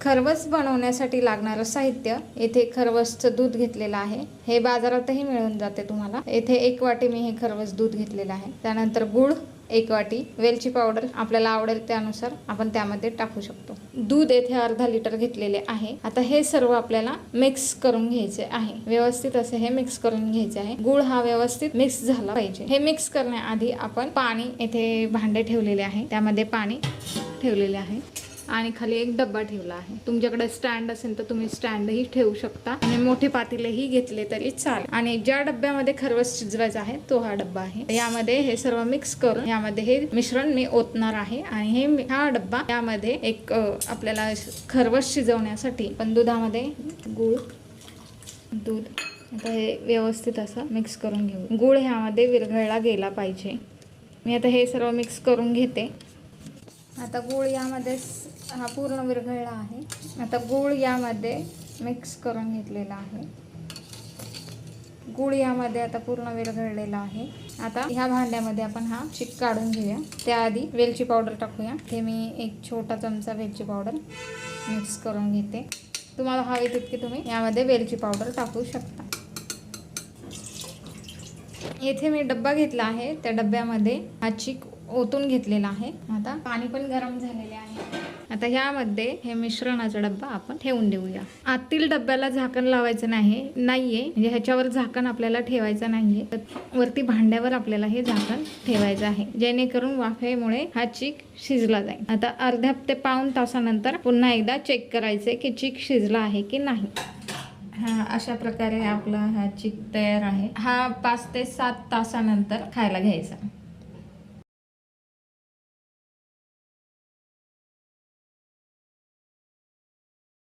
खरवस बनवण्यासाठी लागणारं साहित्य येथे खरवसचं दूध घेतलेलं आहे. हे बाजारातही मिळून जाते तुम्हाला. येथे एक वाटी मी हे खरवस दूध घेतलेलं आहे. त्यानंतर गुळ एक वाटी वेलची पावडर आपल्याला आवडेल त्यानुसार आपण त्यामध्ये टाकू शकतो. दूध येथे अर्धा लिटर घेतलेले आहे. आता हे सर्व आपल्याला मिक्स करून घ्यायचे आहे. व्यवस्थित असे हे मिक्स करून घ्यायचे आहे. गुळ हा व्यवस्थित मिक्स झाला पाहिजे. हे मिक्स करण्याआधी आपण पाणी येथे भांडे ठेवलेले आहे. त्यामध्ये पाणी ठेवलेले आहे. आणि खाली एक डब्बा ठेवला आहे. तुमच्याकडे स्टँड असेल तर तुम्ही स्टँडही ठेवू शकता. आणि मोठे पातेलेही घेतले तरी चालेल. आणि ज्या डब्यामध्ये खरवस शिजवायचा आहे तो हा डब्बा आहे. यामध्ये हे सर्व मिक्स करून यामध्ये हे मिश्रण मी ओतणार आहे. आणि हे हा डब्बा यामध्ये एक आपल्याला खरवस शिजवण्यासाठी पण दुधामध्ये गूळ दूध आता हे व्यवस्थित असं मिक्स करून घेऊ. गूळ ह्यामध्ये विरघळला गेला पाहिजे. मी आता हे सर्व मिक्स करून घेते. आता गूळ यामध्ये हा पूर्ण विरघळला आहे. आता गूळ यामध्ये मिक्स करून घेतलेला आहे. गूळ यामध्ये आता पूर्ण विरघळलेला आहे. आता ह्या भांड्यामध्ये आपण हा चिक काढून घेऊया. त्याआधी वेलची पावडर टाकूया. ते मी एक छोटा चमचा वेलची पावडर मिक्स करून घेते. तुम्हाला हवी तितकी तुम्ही यामध्ये वेलची पावडर टाकू शकता. येथे मी डब्बा घेतला आहे. त्या डब्यामध्ये हा चिक ओतून घेतलेला आहे. आता पाणी पण गरम झालेले आहे. आता ह्यामध्ये हे मिश्रणाचा डब्बा आपण ठेवून देऊया. आतील डब्याला झाकण लावायचं नाही नाहीये. म्हणजे ह्याच्यावर झाकण आपल्याला ठेवायचं नाहीये. तर वरती भांड्यावर आपल्याला हे झाकण ठेवायचं आहे. जेणेकरून वाफेमुळे हा चीक शिजला जाईल. आता अर्ध्या ते पाऊन तासानंतर पुन्हा एकदा चेक करायचे की चीक शिजला आहे की नाही. हा अशा प्रकारे आपला हा चीक तयार आहे. हा पाच ते सात तासानंतर खायला घ्यायचा.